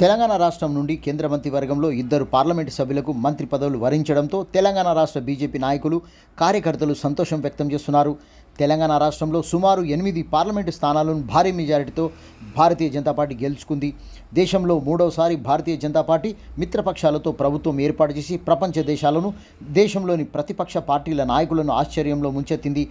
తెలంగాణ రాష్ట్రం నుండి కేంద్ర మంత్రివర్గంలో ఇద్దరు పార్లమెంటు సభ్యులకు మంత్రి పదవులు వరించడంతో తెలంగాణ రాష్ట్ర బీజేపీ నాయకులు కార్యకర్తలు సంతోషం వ్యక్తం చేస్తున్నారు. తెలంగాణ రాష్ట్రంలో సుమారు ఎనిమిది పార్లమెంటు స్థానాలను భారీ మెజారిటీతో భారతీయ జనతా పార్టీ గెలుచుకుంది. దేశంలో మూడవసారి భారతీయ జనతా పార్టీ మిత్రపక్షాలతో ప్రభుత్వం ఏర్పాటు చేసి ప్రపంచ దేశాలను దేశంలోని ప్రతిపక్ష పార్టీల నాయకులను ఆశ్చర్యంలో ముంచెత్తింది.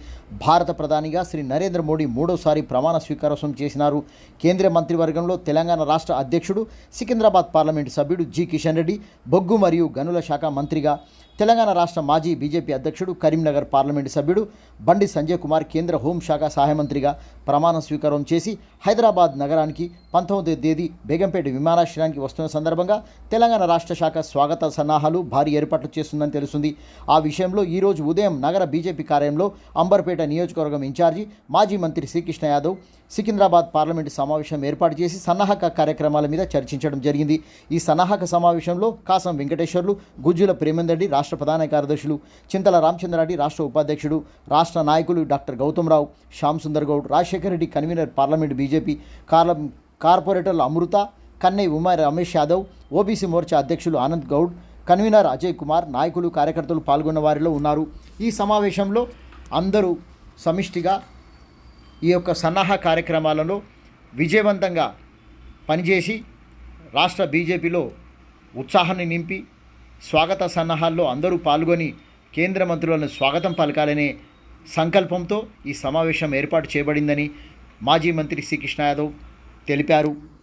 భారత ప్రధానిగా శ్రీ నరేంద్ర మోడీ మూడోసారి ప్రమాణ స్వీకారోత్సవం చేసినారు. కేంద్ర మంత్రివర్గంలో తెలంగాణ రాష్ట్ర అధ్యక్షుడు సికింద్రాబాద్ పార్లమెంటు సభ్యుడు జి కిషన్ రెడ్డి బొగ్గు మరియు గనుల శాఖ మంత్రిగా. తెలంగాణ రాష్ట్ర మాజీ బీజేపీ అధ్యక్షుడు కరీంనగర్ పార్లమెంటు సభ్యుడు బండి సంజయ్ కుమార్ కేంద్ర హోంశాఖ సహాయ మంత్రిగా ప్రమాణ స్వీకారం చేసి హైదరాబాద్ నగరానికి పంతొమ్మిదో తేదీ బేగంపేట విమానాశ్రయానికి వస్తున్న సందర్భంగా తెలంగాణ రాష్ట్ర శాఖ స్వాగత సన్నాహాలు భారీ ఏర్పాట్లు చేస్తుందని తెలుస్తుంది. ఆ విషయంలో ఈరోజు ఉదయం నగర బీజేపీ కార్యాలయంలో అంబర్పేట నియోజకవర్గం ఇన్ఛార్జి మాజీ మంత్రి శ్రీకృష్ణ యాదవ్ సికింద్రాబాద్ పార్లమెంటు సమావేశం ఏర్పాటు చేసి సన్నాహక కార్యక్రమాల మీద చర్చించడం జరిగింది. ఈ సన్నాహక సమావేశంలో కాసం వెంకటేశ్వర్లు గుజ్జుల ప్రేమందరెడ్డి రాష్ట్ర రాష్ట్ర ప్రధాన కార్యదర్శులు చింతల రామచంద్రారెడ్డి రాష్ట్ర ఉపాధ్యక్షుడు రాష్ట్ర నాయకులు doctor Gautam Rao Shyam Sundar Goud Rajasekhara Reddy convener parliament BJP కార్ల కార్పొరేటర్లు అమృత కన్నయ్య ఉమా రమేష్ యాదవ్ ఓబీసీ మోర్చా అధ్యక్షులు ఆనంద్ గౌడ్ కన్వీనర్ అజయ్ కుమార్ నాయకులు కార్యకర్తలు పాల్గొన్న వారిలో ఉన్నారు. ఈ సమావేశంలో అందరూ సమిష్టిగా ఈ యొక్క సన్నాహ కార్యక్రమాలలో విజయవంతంగా పనిచేసి రాష్ట్ర బీజేపీలో ఉత్సాహాన్ని నింపి స్వాగత సన్నాహాల్లో అందరూ పాల్గొని కేంద్ర మంత్రులను స్వాగతం పలకాలనే సంకల్పంతో ఈ సమావేశం ఏర్పాటు చేయబడిందని మాజీ మంత్రి శ్రీకృష్ణ యాదవ్ తెలిపారు.